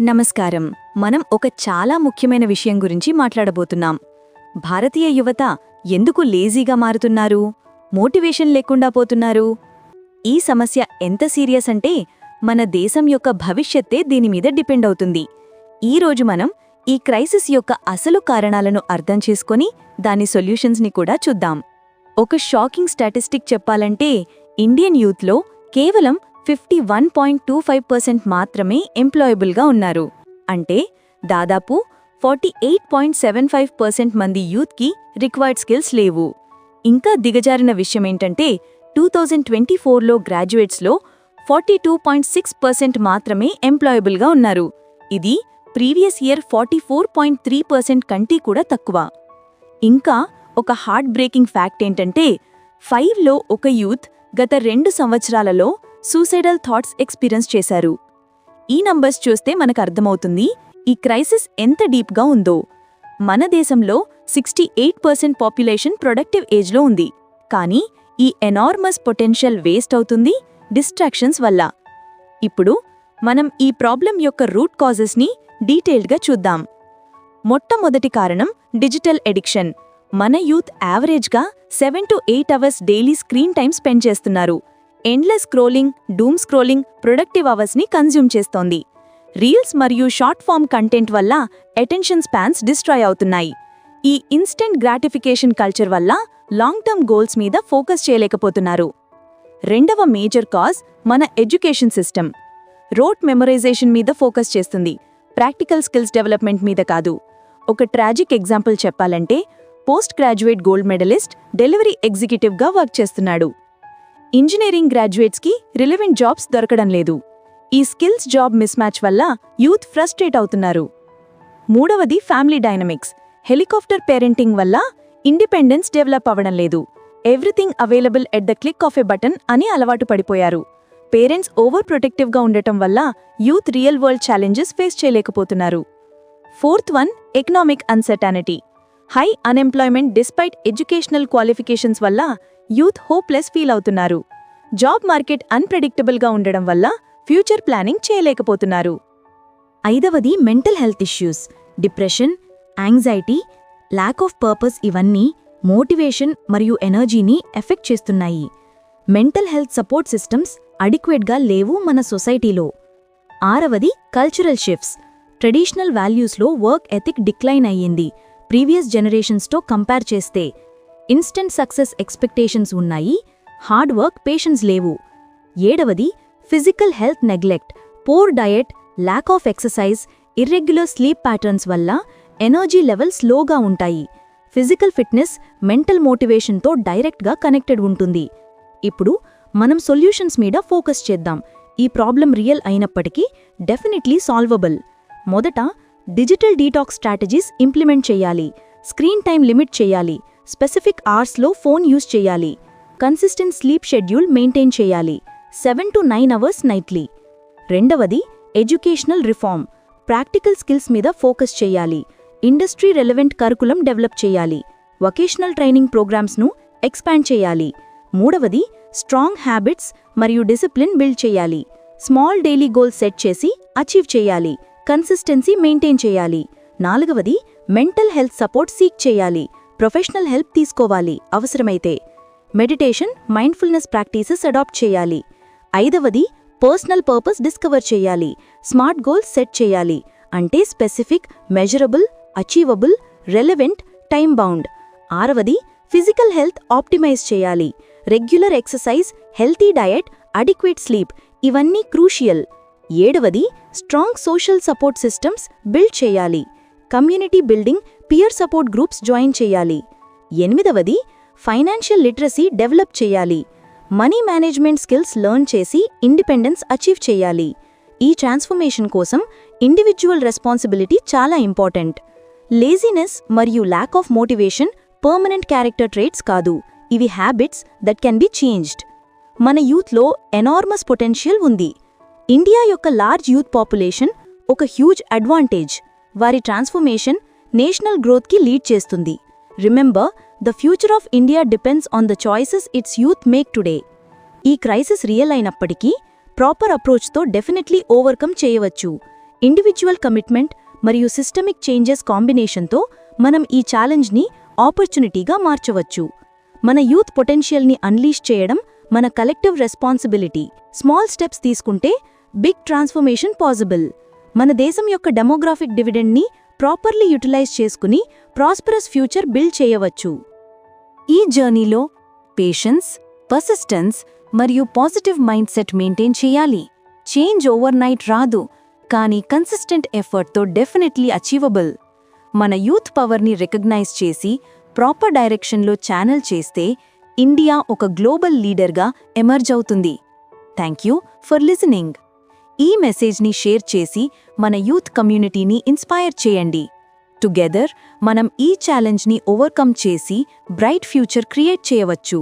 నమస్కారం. మనం ఒక చాలా ముఖ్యమైన విషయం గురించి మాట్లాడబోతున్నాం. భారతీయ యువత ఎందుకు లేజీగా మారుతున్నారు? మోటివేషన్ లేకుండా పోతున్నారు? ఈ సమస్య ఎంత సీరియస్ అంటే మన దేశం యొక్క భవిష్యత్తే దీనిమీద డిపెండ్ అవుతుంది. ఈ రోజు మనం ఈ క్రైసిస్ యొక్క అసలు కారణాలను అర్థం చేసుకొని దాని సొల్యూషన్స్ని కూడా చూద్దాం. ఒక షాకింగ్ స్టాటిస్టిక్ చెప్పాలంటే ఇండియన్ యూత్లో కేవలం fifty one point two five percent మాత్రమే ఎంప్లాయబుల్గా ఉన్నారు. అంటే దాదాపు forty eight point seven five percent మంది యూత్కి రిక్వైర్డ్ స్కిల్స్ లేవు. ఇంకా దిగజారిన విషయమేంటంటే టూ థౌజండ్ ట్వంటీ ఫోర్లో గ్రాడ్యుయేట్స్లో forty two point six percent మాత్రమే ఎంప్లాయబుల్గా ఉన్నారు. ఇది previous year forty four point three percent కంటే కూడా తక్కువ. ఇంకా ఒక హార్ట్ బ్రేకింగ్ ఫ్యాక్ట్ ఏంటంటే ఫైవ్లో ఒక యూత్ గత రెండు సంవత్సరాలలో సూసైడల్ థాట్స్ ఎక్స్పీరియన్స్ చేశారు. ఈ నంబర్స్ చూస్తే మనకు అర్థమవుతుంది ఈ క్రైసిస్ ఎంత డీప్గా ఉందో. మన దేశంలో sixty eight percent population productive ఏజ్లో ఉంది. కానీ ఈ ఎనార్మస్ పొటెన్షియల్ వేస్ట్ అవుతుంది డిస్ట్రాక్షన్స్ వల్ల. ఇప్పుడు మనం ఈ ప్రాబ్లం యొక్క రూట్ కాజెస్ని డీటెయిల్డ్గా చూద్దాం. మొట్టమొదటి కారణం డిజిటల్ ఎడిక్షన్ మన యూత్ యావరేజ్గా seven to eight hours daily screen time spend చేస్తున్నారు. Endless scrolling doom scrolling productive అవర్స్ని consume చేస్తోంది. రీల్స్ మరియు షార్ట్ ఫామ్ కంటెంట్ వల్ల అటెన్షన్ స్పాన్స్ డిస్ట్రాయ్ అవుతున్నాయి. ఈ ఇన్స్టెంట్ గ్రాటిఫికేషన్ కల్చర్ వల్ల లాంగ్ టర్మ్ గోల్స్ మీద ఫోకస్ చేయలేకపోతున్నారు. రెండవ మేజర్ కాజ్ మన ఎడ్యుకేషన్ సిస్టమ్ రోట్ మెమొరైజేషన్ మీద ఫోకస్ చేస్తుంది. ప్రాక్టికల్ స్కిల్స్ డెవలప్మెంట్ మీద కాదు. ఒక ట్రాజిక్ ఎగ్జాంపుల్ చెప్పాలంటే post graduate gold medalist delivery ఎగ్జిక్యూటివ్గా work చేస్తున్నాడు. ఇంజనీరింగ్ గ్రాడ్యుయేట్స్కి రిలవెంట్ జాబ్స్ దొరకడం లేదు. ఈ స్కిల్స్ జాబ్ మిస్ మ్యాచ్ వల్ల యూత్ ఫ్రస్ట్రేట్ అవుతున్నారు. మూడవది ఫ్యామిలీ డైనమిక్స్. హెలికాప్టర్ పేరెంటింగ్ వల్ల ఇండిపెండెన్స్ డెవలప్ అవ్వడం లేదు. Everything available at the click of a button అని అలవాటు పడిపోయారు. పేరెంట్స్ ఓవర్ ప్రొటెక్టివ్గా ఉండటం వల్ల youth real world challenges face చేయలేకపోతున్నారు. Fourth one economic uncertainty. High unemployment despite educational qualifications వల్ల యూత్ హోప్లెస్ ఫీల్ అవుతున్నారు. జాబ్ మార్కెట్ అన్ప్రెడిక్టబుల్గా ఉండడం వల్ల ఫ్యూచర్ ప్లానింగ్ చేయలేకపోతున్నారు. ఐదవది mental health issues. Depression anxiety lack of purpose ఇవన్నీ మోటివేషన్ మరియు ఎనర్జీని ఎఫెక్ట్ చేస్తున్నాయి. మెంటల్ హెల్త్ సపోర్ట్ సిస్టమ్స్ అడిక్వేట్గా లేవు మన సొసైటీలో. ఆరవది కల్చరల్ షిఫ్ట్స్. ట్రెడిషనల్ వాల్యూస్లో వర్క్ ఎథిక్ డిక్లైన్ అయ్యింది. ప్రీవియస్ జనరేషన్స్తో కంపేర్ చేస్తే ఇన్స్టెంట్ సక్సెస్ ఎక్స్పెక్టేషన్స్ ఉన్నాయి. హార్డ్ వర్క్ పేషెన్స్ లేవు. ఏడవది physical health neglect poor diet lack of exercise irregular sleep patterns వల్ల ఎనర్జీ లెవెల్ స్లోగా ఉంటాయి. ఫిజికల్ ఫిట్నెస్ మెంటల్ మోటివేషన్తో డైరెక్ట్గా కనెక్టెడ్ ఉంటుంది. ఇప్పుడు మనం సొల్యూషన్స్ మీద ఫోకస్ చేద్దాం. ఈ ప్రాబ్లం రియల్ అయినప్పటికీ డెఫినెట్లీ సాల్వబుల్. మొదట డిజిటల్ డీటాక్స్ స్ట్రాటజీస్ ఇంప్లిమెంట్ చేయాలి. స్క్రీన్ టైం లిమిట్ చేయాలి. స్పెసిఫిక్ అవర్స్లో ఫోన్ యూజ్ చేయాలి. కన్సిస్టెంట్ స్లీప్ షెడ్యూల్ మెయింటైన్ చేయాలి. Seven to nine hours nightly. రెండవది ఎడ్యుకేషనల్ రిఫార్మ్. ప్రాక్టికల్ స్కిల్స్ మీద ఫోకస్ చేయాలి. ఇండస్ట్రీ రెలవెంట్ కరికులం డెవలప్ చేయాలి. వొకేషనల్ ట్రైనింగ్ ప్రోగ్రామ్స్ను ఎక్స్పాండ్ చేయాలి. మూడవది స్ట్రాంగ్ హ్యాబిట్స్ మరియు డిసిప్లిన్ బిల్డ్ చేయాలి. స్మాల్ డైలీ గోల్స్ సెట్ చేసి అచీవ్ చేయాలి. కన్సిస్టెన్సీ మెయింటైన్ చేయాలి. నాలుగవది మెంటల్ హెల్త్ సపోర్ట్ సీక్ చేయాలి. ప్రొఫెషనల్ హెల్ప్ తీసుకోవాలి. అవసరమైతే మెడిటేషన్ మైండ్ఫుల్నెస్ ప్రాక్టీసెస్ అడాప్ట్ చేయాలి. ఐదవది పర్సనల్ పర్పస్ డిస్కవర్ చేయాలి. స్మార్ట్ గోల్స్ సెట్ చేయాలి. అంటే specific measurable achievable relevant time bound. ఆరవది ఫిజికల్ హెల్త్ ఆప్టిమైజ్ చేయాలి. Regular exercise healthy diet adequate sleep ఇవన్నీ క్రూషియల్. ఏడవది strong social support systems build చేయాలి. Community building peer support groups join చేయాలి. ఎనిమిదవది ఫైనాన్షియల్ లిటరసీ డెవలప్ చేయాలి. మనీ మేనేజ్మెంట్ స్కిల్స్ లెర్న్ చేసి independence achieve చేయాలి. ఈ ట్రాన్స్ఫర్మేషన్ కోసం ఇండివిజువల్ రెస్పాన్సిబిలిటీ చాలా ఇంపార్టెంట్. లేజినెస్ మరియు lack of motivation permanent character traits కాదు. ఇవి habits that can be changed. మన యూత్లో ఎనార్మస్ పొటెన్షియల్ ఉంది. ఇండియా యొక్క లార్జ్ యూత్ పాపులేషన్ ఒక హ్యూజ్ అడ్వాంటేజ్. వారి ట్రాన్స్ఫర్మేషన్ నేషనల్ గ్రోత్కి లీడ్ చేస్తుంది. Remember the future of India depends on the choices its youth make today ఈ క్రైసిస్ రియల్ అయినప్పటికీ ప్రాపర్ అప్రోచ్తో డెఫినెట్లీ ఓవర్కమ్ చేయవచ్చు. ఇండివిజువల్ కమిట్మెంట్ మరియు సిస్టమిక్ చేంజెస్ కాంబినేషన్తో మనం ఈ ఛాలెంజ్ని ఆపర్చునిటీగా మార్చవచ్చు. మన యూత్ పొటెన్షియల్ని అన్లీష్ చేయడం మన కలెక్టివ్ రెస్పాన్సిబిలిటీ స్మాల్ స్టెప్స్ తీసుకుంటే బిగ్ ట్రాన్స్ఫర్మేషన్ పాసిబుల్ మన దేశం యొక్క డెమోగ్రాఫిక్ డివిడెండ్ని ప్రాపర్లీ యూటిలైజ్ చేసుకుని ప్రాస్పరస్ ఫ్యూచర్ బిల్డ్ చేయవచ్చు. ఈ జర్నీలో పేషెన్స్ పర్సిస్టెన్స్ మరియు పాజిటివ్ మైండ్ సెట్ మెయింటైన్ చేయాలి. చేంజ్ ఓవర్ నైట్ రాదు కానీ కన్సిస్టెంట్ ఎఫర్ట్తో డెఫినెట్లీ అచీవబుల్. మన యూత్ పవర్ని రికగ్నైజ్ చేసి ప్రాపర్ డైరెక్షన్లో ఛానల్ చేస్తే ఇండియా ఒక గ్లోబల్ లీడర్గా ఎమర్జ్ అవుతుంది. థ్యాంక్ యూ ఫర్ లిసనింగ్ ఈ మెసేజ్ని షేర్ చేసి మన యూత్ కమ్యూనిటీని ఇన్స్పైర్ చేయండి. టుగెదర్ మనం ఈ ఛాలెంజ్ని ఓవర్కమ్ చేసి బ్రైట్ ఫ్యూచర్ క్రియేట్ చేయవచ్చు.